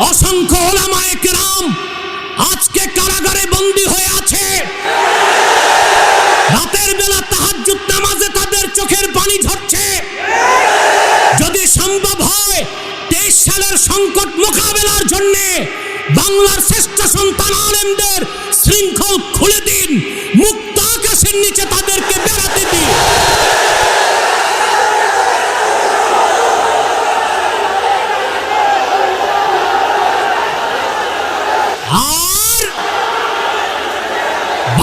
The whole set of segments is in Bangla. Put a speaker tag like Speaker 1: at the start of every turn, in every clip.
Speaker 1: অসংখ্য ওলামায়ে কেরাম আজকে কারাগারে বন্দী হয়ে আছে। রাতের বেলা তাহাজ্জুদ নামাজে তাদের চোখের পানি ঝরছে। যদি সম্ভব হয়, তেইশ সালের সংকট মোকাবেলার জন্য বাংলার শ্রেষ্ঠ সন্তান আলেমদের শৃঙ্খল খুলে দিন, মুক্ত আকাশের নিচে তাদেরকে বেড়াতে দিন আর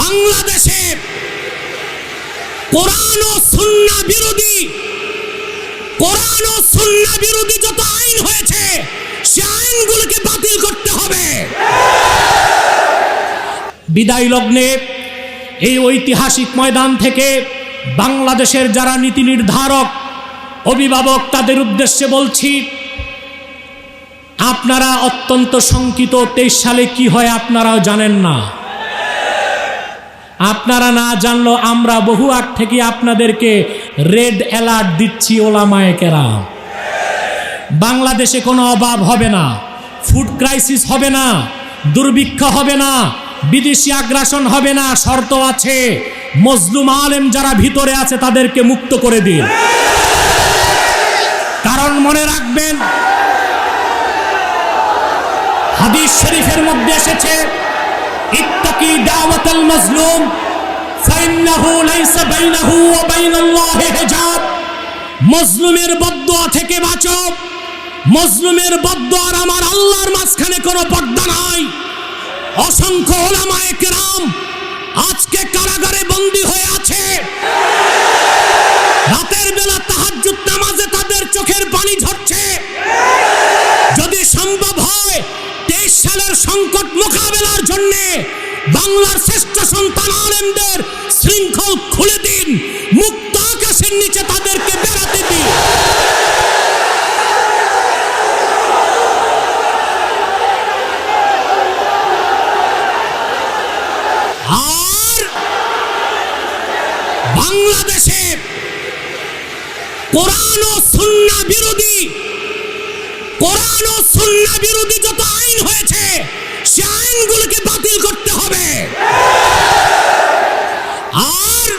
Speaker 1: বাংলাদেশে কোরআন ও সুন্না বিরোধী, কোরআন ও সুন্না বিরোধী যত আইন হয়েছে, সে আইনগুলোকে বাতিল করতে হবে। বিদায় লগ্নে এই ঐতিহাসিক ময়দান থেকে বাংলাদেশের যারা নীতি নির্ধারক, অভিভাবক, তাদের উদ্দেশ্যে বলছি, আপনারা অত্যন্ত শঙ্কিত তেইশ সালে কি হয় আপনারাও জানেন না। আপনারা না জানলো, আমরা বহু আগ থেকে আপনাদেরকে রেড অ্যালার্ট দিচ্ছি ওলামায়ে কেরাম। বাংলাদেশে কোনো অভাব হবে না, ফুড ক্রাইসিস হবে না, দুর্ভিক্ষ হবে না, বিদেশি আগ্রাসন হবে না, শর্ত আছে, মজলুম আলেম যারা ভিতরে আছে তাদেরকে মুক্ত করে দিন। কারণ মনে রাখবেন, হাদিস শরীফের মধ্যে এসেছে ইত্তাকি দাওয়াতাল মাজলুম, ফাইন্নাহু লাইসা বাইনাহু ওয়া বাইনাল্লাহি হিজাব। মজলুমের বদদুয়া থেকে বাঁচো। মজলুমের বদদুয়ার আমার আল্লাহর মাঝখানে কোনো পর্দা নাই। অসংখ্য ওলামায়ে কেরাম আজকে কারাগারে বন্দী হয়ে আছে। সালের সংকট মোকাবেলার জন্য বাংলার শ্রেষ্ঠ সন্তান আলেমদের শৃঙ্খল খুলে দিন, মুক্ত আকাশের নিচে তাদেরকে বেড়াতে দিন। আর বাংলাদেশে কোরআন ও সুন্না বিরোধী কোরআন ও সুন্না বিরোধী যত আইন হয়েছে, সে আইনগুলোকে বাতিল করতে হবে। আর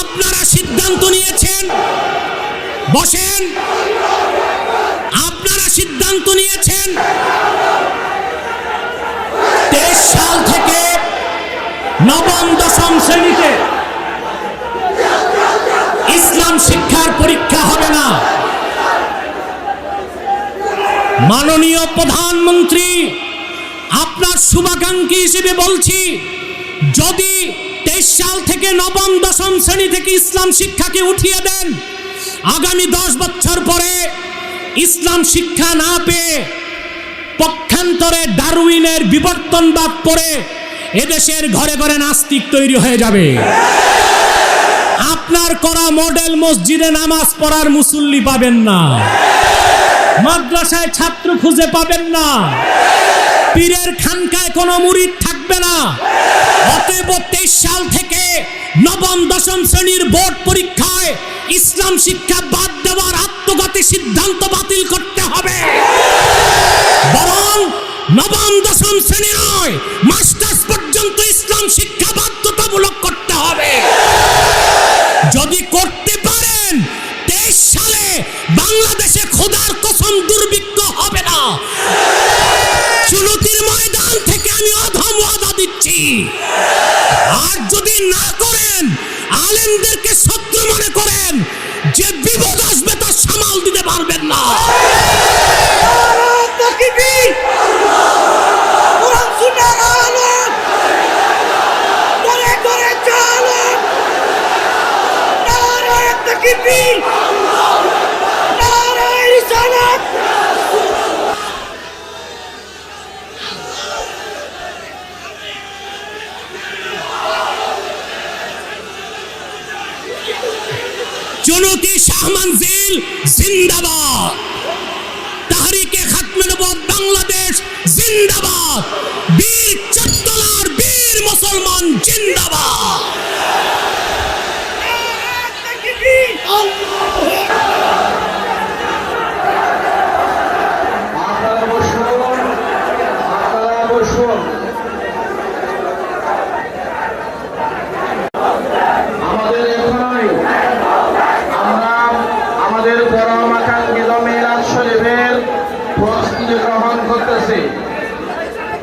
Speaker 1: আপনারা সিদ্ধান্ত নিয়েছেন, বসেন। আপনারা সিদ্ধান্ত নিয়েছেন, তেইশ সাল থেকে নবম, দশম শ্রেণীতে ইসলাম শিক্ষার পরীক্ষা হবে না মাননীয় প্রধানমন্ত্রী, আপনার শুভাকাঙ্ক্ষী হিসেবে বলছি, যদি তেইশ সাল থেকে নবম, দশম শ্রেণি থেকে ইসলাম শিক্ষাকে উঠিয়ে দেন, আগামী দশ বছর পরে ইসলাম শিক্ষা না পেয়ে পক্ষান্তরে ডারউইনের বিবর্তনবাদ পড়ে এদেশের ঘরে ঘরে নাস্তিক তৈরি হয়ে যাবে। আপনার করা মডেল মসজিদে নামাজ পড়ার মুসল্লি পাবেন না। মাদ্রাসায় ছাত্র খুঁজে পাবেন না। পীরের খানকায় কোনো মুরিদ থাকবে না। অতএব তেইশ সাল থেকে নবম, দশম শ্রেণির বোর্ড পরীক্ষায় ইসলাম শিক্ষা বাদ দেওয়ার আত্মঘাতী সিদ্ধান্ত বাতিল করতে হবে। বরং নবম, দশম শ্রেণি নয়, মাস্টার্স পর্যন্ত ইসলাম শিক্ষা বাধ্যতামূলক করতে হবে। যদি আর যদি না করেন, আলেমদেরকে শত্রু মনে করেন, যে বিপদ আসবে তা সামাল দিতে পারবেন না।
Speaker 2: তাকবীর কোরআন সুন্নাহর আলোক
Speaker 1: চুনতি শাহ মঞ্জিল জিন্দাবাদ। তাহারিকে খাতমে নবুয়ত বাংলাদেশ জিন্দাবাদ। বীর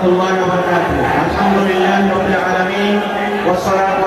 Speaker 3: ورحمة الله وبركاته الحمد لله رب العالمين والصلاة